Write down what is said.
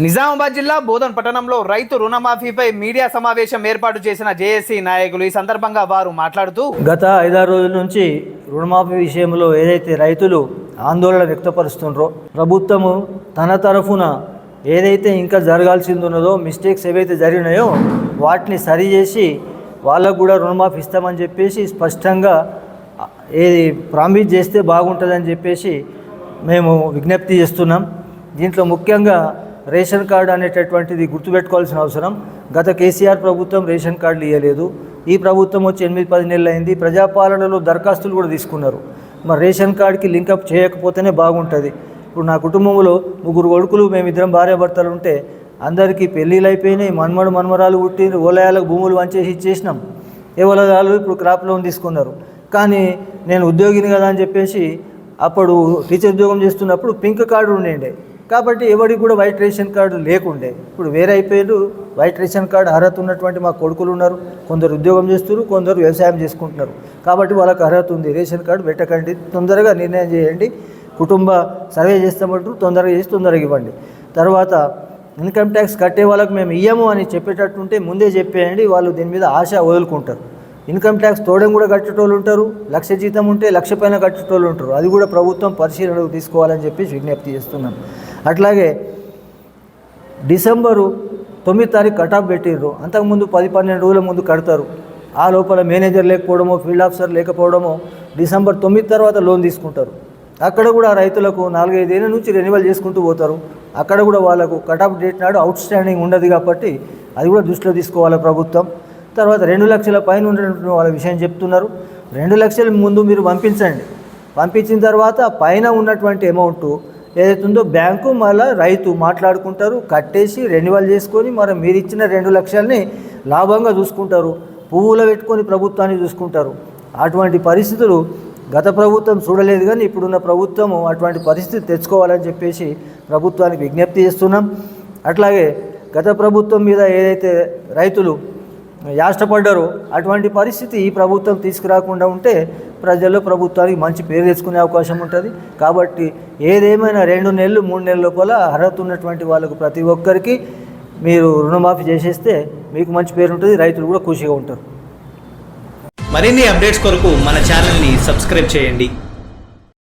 నిజామాబాద్ జిల్లా బోధన్ పట్టణంలో రైతు రుణమాఫీపై మీడియా సమావేశం ఏర్పాటు చేసిన జేఏసీ నాయకులు ఈ సందర్భంగా వారు మాట్లాడుతూ గత ఐదారు రోజుల నుంచి రుణమాఫీ విషయంలో ఏదైతే రైతులు ఆందోళన వ్యక్తపరుస్తుండ్రో ప్రభుత్వము తన తరఫున ఏదైతే ఇంకా జరగాల్సింది ఉన్నదో మిస్టేక్స్ ఏవైతే జరిగినాయో వాటిని సరిచేసి వాళ్ళకు కూడా రుణమాఫీ ఇస్తామని చెప్పేసి స్పష్టంగా ఏది ప్రామిస్ చేస్తే బాగుంటుందని చెప్పేసి మేము విజ్ఞప్తి చేస్తున్నాం. దీంట్లో ముఖ్యంగా రేషన్ కార్డు అనేటటువంటిది గుర్తుపెట్టుకోవాల్సిన అవసరం. గత కేసీఆర్ ప్రభుత్వం రేషన్ కార్డులు ఇవ్వలేదు ఈ ప్రభుత్వం వచ్చి ఎనిమిది పది నెలలు అయింది ప్రజాపాలనలో దరఖాస్తులు కూడా తీసుకున్నారు. మరి రేషన్ కార్డుకి లింకప్ చేయకపోతేనే బాగుంటుంది. ఇప్పుడు నా కుటుంబంలో ముగ్గురు కొడుకులు మేమిద్దరం భార్యాభర్తలు ఉంటే అందరికీ పెళ్ళిళ్ళు అయిపోయినాయి. మన్మడు మన్మరాలు పుట్టి ఓలయాలకు భూములు వంచేసి ఇచ్చేసినాం. ఏ ఇప్పుడు క్రాప్ లోన్ తీసుకున్నారు. కానీ నేను ఉద్యోగిని కదా అని చెప్పేసి అప్పుడు టీచర్ ఉద్యోగం చేస్తున్నప్పుడు పింక్ కార్డు ఉండే కాబట్టి ఎవరికి కూడా వైట్ రేషన్ కార్డు లేకుండే. ఇప్పుడు వేరే అయిపోయారు వైట్ రేషన్ కార్డు అర్హత ఉన్నటువంటి మా కొడుకులు ఉన్నారు కొందరు ఉద్యోగం చేస్తున్నారు కొందరు వ్యవసాయం చేసుకుంటున్నారు. కాబట్టి వాళ్ళకి అర్హత ఉంది రేషన్ కార్డు పెట్టకండి తొందరగా నిర్ణయం చేయండి కుటుంబ సర్వే చేస్తామంటారు తొందరగా చేసి తొందరగా ఇవ్వండి. తర్వాత ఇన్కమ్ ట్యాక్స్ కట్టే వాళ్ళకి మేము ఇయ్యము అని చెప్పేటట్టుంటే ముందే చెప్పేయండి వాళ్ళు దీని మీద ఆశ వదులుకుంటారు. ఇన్కమ్ ట్యాక్స్ తోడం కూడా కట్టేటోళ్ళు ఉంటారు లక్ష జీతం ఉంటే లక్ష పైన కట్టేటోళ్ళు ఉంటారు. అది కూడా ప్రభుత్వం పరిశీలనకు తీసుకోవాలని చెప్పి విజ్ఞప్తి చేస్తున్నాం అట్లాగే డిసెంబరు తొమ్మిది తారీఖు కటాఫ్ పెట్టిర్రు. అంతకుముందు పది పన్నెండు రోజుల ముందు కడతారు. ఆ లోపల మేనేజర్ లేకపోవడమో ఫీల్డ్ ఆఫీసర్ లేకపోవడమో డిసెంబర్ తొమ్మిది తర్వాత లోన్ తీసుకుంటారు. అక్కడ కూడా రైతులకు నాలుగైదేళ్ళ నుంచి రెన్యువల్ చేసుకుంటూ పోతారు. అక్కడ కూడా వాళ్ళకు కటాఫ్ డేట్ నాడు అవుట్ స్టాండింగ్ ఉండదు కాబట్టి అది కూడా దృష్టిలో తీసుకోవాలి ప్రభుత్వం. తర్వాత రెండు లక్షల పైన ఉన్నటువంటి వాళ్ళ విషయం చెప్తున్నారు. రెండు లక్షల ముందు మీరు పంపించండి. పంపించిన తర్వాత పైన ఉన్నటువంటి అమౌంట్ ఏదైతే ఉందో బ్యాంకు మళ్ళీ రైతు మాట్లాడుకుంటారు కట్టేసి రెన్యువల్ చేసుకొని మరి మీరు ఇచ్చిన రెండు లక్షల్ని లాభంగా చూసుకుంటారు పువ్వులు పెట్టుకొని ప్రభుత్వాన్ని చూసుకుంటారు. అటువంటి పరిస్థితులు గత ప్రభుత్వం చూడలేదు కానీ ఇప్పుడున్న ప్రభుత్వము అటువంటి పరిస్థితి తెచ్చుకోవాలని చెప్పేసి ప్రభుత్వానికి విజ్ఞప్తి చేస్తున్నాం. అట్లాగే గత ప్రభుత్వం మీద ఏదైతే రైతులు యాష్టపడ్డారు. అటువంటి పరిస్థితి ఈ ప్రభుత్వం తీసుకురాకుండా ఉంటే ప్రజల్లో ప్రభుత్వానికి మంచి పేరు తెచ్చుకునే అవకాశం ఉంటుంది. కాబట్టి ఏదేమైనా రెండు నెలలు మూడు నెలల లోపల అర్హత ఉన్నటువంటి వాళ్ళకు ప్రతి ఒక్కరికి మీరు రుణమాఫీ చేసేస్తే మీకు మంచి పేరు ఉంటుంది రైతులు కూడా ఖుషిగా ఉంటారు. మరిన్ని అప్డేట్స్ కొరకు మన ఛానల్ని సబ్స్క్రైబ్ చేయండి.